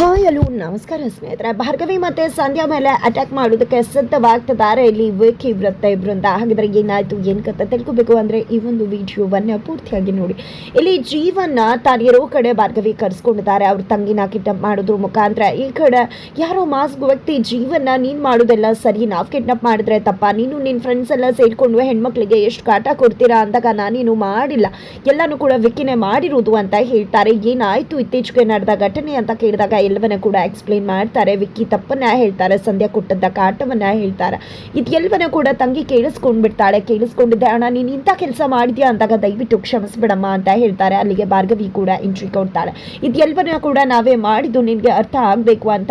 Hi hello ನಮಸ್ಕಾರ ಸ್ನೇಹಿತರೆ. ಭಾರ್ಗವಿ ಮತ್ತೆ ಸಂಧ್ಯಾ ಮೇಲೆ ಅಟ್ಯಾಕ್ ಮಾಡೋದಕ್ಕೆ ಸಿದ್ಧವಾಗ್ತಿದ್ದಾರೆ. ಇಲ್ಲಿ ವಿಕಿ ವೃತ್ತ ಬೃಂದ ಹಾಗಿದ್ರೆ ಏನಾಯ್ತು, ಏನ್ ಕತೆ ತಿಳ್ಕೊಬೇಕು ಅಂದ್ರೆ ಈ ಒಂದು ವಿಡಿಯೋವನ್ನ ಪೂರ್ತಿಯಾಗಿ ನೋಡಿ. ಇಲ್ಲಿ ಜೀವನ್ನ ತಾನಿರೋ ಕಡೆ ಭಾರ್ಗವಿ ಕರ್ಸ್ಕೊಂಡಿದ್ದಾರೆ. ಅವ್ರ ತಂಗಿನ ಕಿಡ್ನಾಪ್ ಮಾಡೋದ್ರ ಮುಖಾಂತರ. ಈ ಕಡೆ ಯಾರೋ ಮಾಸ್ಕ್ ವ್ಯಕ್ತಿ ಜೀವನ ನೀನ್ ಮಾಡೋದೆಲ್ಲ ಸರಿ, ನಾವು ಕಿಡ್ನಾಪ್ ಮಾಡಿದ್ರೆ ತಪ್ಪ? ನೀನು ನಿನ್ ಫ್ರೆಂಡ್ಸ್ ಎಲ್ಲ ಸೇರ್ಕೊಂಡು ಹೆಣ್ಮಕ್ಳಿಗೆ ಎಷ್ಟು ಕಾಟ ಕೊಡ್ತೀರಾ ಅಂದಾಗ ನಾನೇನು ಮಾಡಿಲ್ಲ. ಎಲ್ಲಾನು ಕೂಡ ವಿಕಿನೇ ಮಾಡಿರೋದು ಅಂತ ಹೇಳ್ತಾರೆ. ಏನಾಯ್ತು ಇತ್ತೀಚೆಗೆ ನಡೆದ ಘಟನೆ ಅಂತ ಕೇಳಿದಾಗ ಎಲ್ಲವನ್ನ ಕೂಡ ಎಕ್ಸ್ಪ್ಲೇನ್ ಮಾಡ್ತಾರೆ. ವಿಕ್ಕಿ ತಪ್ಪನ್ನ ಹೇಳ್ತಾರೆ, ಸಂಧ್ಯಾ ಕೊಟ್ಟದ್ದ ಕಾಟವನ್ನ ಹೇಳ್ತಾರೆ. ಇದೆಲ್ಲವನ್ನ ಕೂಡ ತಂಗಿ ಕೇಳಿಸ್ಕೊಂಡ್ಬಿಡ್ತಾಳೆ. ಕೇಳಿಸ್ಕೊಂಡಿದ್ದೆ, ಅಣ್ಣ, ನೀನು ಇಂಥ ಕೆಲಸ ಮಾಡಿದ್ಯಾ? ಅಂದಾಗ, ದಯವಿಟ್ಟು ಕ್ಷಮಿಸ್ಬಿಡಮ್ಮ ಅಂತ ಹೇಳ್ತಾರೆ. ಅಲ್ಲಿಗೆ ಭಾರ್ಗವಿ ಕೂಡ ಎಂಟ್ರಿ ಕೊಡ್ತಾಳೆ. ಇದೆಲ್ಲವನ್ನ ಕೂಡ ನಾವೇ ಮಾಡಿದ್ದು ನಿನಗೆ ಅರ್ಥ ಆಗಬೇಕು ಅಂತ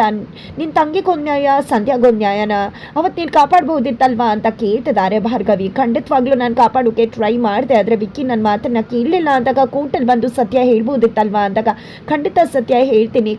ನಿನ್ನ ತಂಗಿಗೊಂದು ನ್ಯಾಯ ಸಂಧ್ಯಾಗೊಂದು ನ್ಯಾಯನ ಅವತ್ತು ನೀನು ಕಾಪಾಡ್ಬೋದಿತ್ತಲ್ವಾ ಅಂತ ಕೇಳ್ತಿದ್ದಾರೆ ಭಾರ್ಗವಿ. ಖಂಡಿತವಾಗ್ಲೂ ನಾನು ಕಾಪಾಡೋಕೆ ಟ್ರೈ ಮಾಡಿದೆ, ಆದರೆ ವಿಕ್ಕಿ ನನ್ನ ಮಾತನ್ನ ಕೇಳಲಿಲ್ಲ ಅಂದಾಗ ಕೋರ್ಟಲ್ಲಿ ಬಂದು ಸತ್ಯ ಹೇಳ್ಬೋದಿತ್ತಲ್ವಾ ಅಂದಾಗ, ಖಂಡಿತ ಸತ್ಯ ಹೇಳ್ತೀನಿ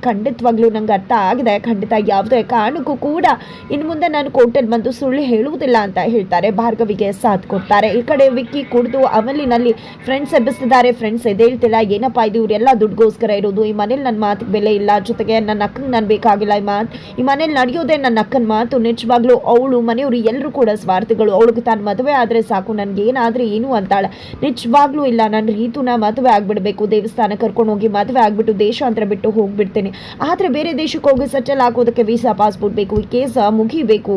ಖಂಡಿತವಾಗ್ಲೂ ನಂಗೆ ಅರ್ಥ ಆಗಿದೆ. ಖಂಡಿತ ಯಾವುದೇ ಕಾರಣಕ್ಕೂ ಕೂಡ ಇನ್ನು ಮುಂದೆ ನಾನು ಕೋರ್ಟಲ್ಲಿ ಬಂದು ಸುಳ್ಳು ಹೇಳುವುದಿಲ್ಲ ಅಂತ ಹೇಳ್ತಾರೆ. ಭಾರ್ಗವಿಗೆ ಸಾಥ್ ಕೊಡ್ತಾರೆ. ಈ ಕಡೆ ವಿಕ್ಕಿ ಕುಡಿದು ಅಮಲಿನಲ್ಲಿ ಫ್ರೆಂಡ್ಸ್ ಎಬ್ಬಿಸ್ತಿದ್ದಾರೆ. ಫ್ರೆಂಡ್ಸ್ ಎದ್ದೇಳ್ತಿಲ್ಲ ಏನಪ್ಪ ಇದು? ಇವರೆಲ್ಲ ದುಡ್ಗೋಸ್ಕರ ಇರೋದು. ಈ ಮನೇಲಿ ನನ್ನ ಮಾತಿಗೆ ಬೆಲೆ ಇಲ್ಲ. ಜೊತೆಗೆ ನನ್ನ ಅಕ್ಕಂಗೆ ನಾನು ಬೇಕಾಗಿಲ್ಲ ಈ ಮಾತು. ಈ ಮನೇಲಿ ನಡೆಯೋದೇ ನನ್ನ ಅಕ್ಕನ ಮಾತು. ನಿಜವಾಗ್ಲೂ ಅವಳು, ಮನೆಯವರು ಎಲ್ಲರೂ ಕೂಡ ಸ್ವಾರ್ಥಿಗಳು. ಅವಳಿಗೆ ತಾನು ಮದುವೆ ಆದರೆ ಸಾಕು. ನನಗೆ ಏನಾದರೆ ಏನು ಅಂತಾಳೆ. ನಿಜವಾಗ್ಲೂ ಇಲ್ಲ. ನನ್ನ ರೀತುನ ಮದುವೆ ಆಗಿಬಿಡಬೇಕು. ದೇವಸ್ಥಾನ ಕರ್ಕೊಂಡು ಹೋಗಿ ಮದುವೆ ಆಗ್ಬಿಟ್ಟು ದೇಶಾಂತರ ಬಿಟ್ಟು ಹೋಗ್ಬಿಡ್ತೀನಿ. ಆದರೆ ಬೇರೆ ದೇಶಕ್ಕೆ ಹೋಗಿ ಸೆಟಲ್ ಆಗೋದಕ್ಕೆ ವೀಸಾ ಪಾಸ್ಪೋರ್ಟ್ ಬೇಕು, ಈ ಕೇಸ್ ಮುಗಿಬೇಕು.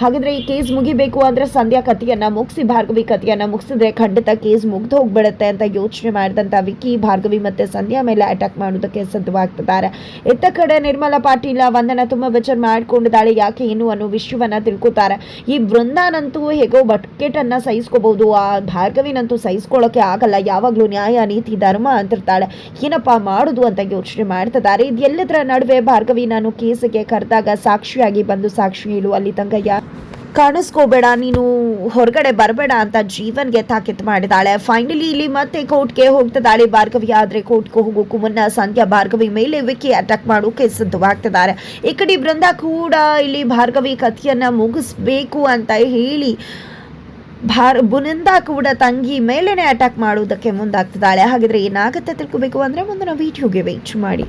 ಹಾಗಾದ್ರೆ ಈ ಕೇಸ್ ಮುಗಿಬೇಕು ಅಂದ್ರೆ ಸಂಧ್ಯಾ ಕಥೆಯನ್ನ ಮುಗಿಸಿ, ಭಾರ್ಗವಿ ಕಥೆಯನ್ನ ಮುಗಿಸಿದ್ರೆ ಖಂಡಿತ ಕೇಸ್ ಮುಗ್ದು ಹೋಗ್ಬಿಡುತ್ತೆ ಅಂತ ಯೋಚನೆ ಮಾಡಿದಂತ ವಿಕ್ಕಿ, ಭಾರ್ಗವಿ ಮತ್ತೆ ಸಂಧ್ಯಾ ಮೇಲೆ ಅಟ್ಯಾಕ್ ಮಾಡೋದಕ್ಕೆ ಸಿದ್ಧವಾಗ್ತಿದ್ದಾರೆ. ಎತ್ತ ಕಡೆ ನಿರ್ಮಲಾ ಪಾಟೀಲ ವಂದನ ತುಂಬಾ ವಿಚಾರ ಮಾಡ್ಕೊಂಡಿದ್ದಾಳೆ, ಯಾಕೆ ಏನು ಅನ್ನೋ ವಿಷಯವನ್ನ ತಿಳ್ಕೊತಾರೆ. ಈ ಬೃಂದಾನಂತೂ ಹೇಗೋ ಬಟ್ಕೆಟ್ ಅನ್ನ ಸಹಿಸ್ಕೋಬಹುದು ಆ ಭಾರ್ಗವಿನಂತೂ ಸಹಿಸ್ಕೊಳ್ಳೋಕೆ ಆಗಲ್ಲ, ಯಾವಾಗ್ಲೂ ನ್ಯಾಯ, ನೀತಿ, ಧರ್ಮ ಅಂತಿರ್ತಾಳೆ. ಏನಪ್ಪಾ ಮಾಡುದು ಅಂತ ಯೋಚನೆ ಮಾಡ್ತಿದ್ದಾರೆ. ಇದೆಲ್ಲದರ ನಡುವೆ ಭಾರ್ಗವಿ ನಾನು ಕೇಸಿಗೆ ಕರೆದಾಗ ಸಾಕ್ಷಿಯಾಗಿ ಬಂದು ಸಾಕ್ಷಿ ಹೇಳು, ಅಲ್ಲಿ ತಂಗಯ್ಯ. ಕಾಣಿಸ್ಕೋಬೇಡ ನೀನು ಹೊರಗಡೆ ಬರಬೇಡ ಅಂತ ಜೀವನ್ಗೆ ತಾಕೀತ್ ಮಾಡಿದಾಳೆ. ಫೈನಲಿ ಇಲ್ಲಿ ಮತ್ತೆ ಕೋರ್ಟ್ಗೆ ಹೋಗ್ತಿದ್ದಾಳೆ ಭಾರ್ಗವಿ. ಆದ್ರೆ ಕೋರ್ಟ್ಗೆ ಹೋಗೋಕ್ಕೂ ಮುನ್ನ ಸಂಧ್ಯಾ ಭಾರ್ಗವಿ ಮೇಲೆ ವಿಕ್ಕಿ ಅಟ್ಯಾಕ್ ಮಾಡೋಕೆ ಸಿದ್ಧವಾಗ್ತಿದ್ದಾರೆ. ಈ ಕಡೆ ಬೃಂದ ಕೂಡ ಇಲ್ಲಿ ಭಾರ್ಗವಿ ಕಥೆಯನ್ನ ಮುಗಿಸ್ಬೇಕು ಅಂತ ಹೇಳಿ, ಭಾರ್, ಬುನಿಂದ ಕೂಡ ತಂಗಿ ಮೇಲೇನೆ ಅಟ್ಯಾಕ್ ಮಾಡೋದಕ್ಕೆ ಮುಂದಾಗ್ತಿದ್ದಾಳೆ. ಹಾಗಿದ್ರೆ ಏನಾಗುತ್ತೆ ತಿಳ್ಕೋಬೇಕು ಅಂದ್ರೆ ಮುಂದಿನ ವಿಡಿಯೋಗೆ ವೇಚ್ ಮಾಡಿ.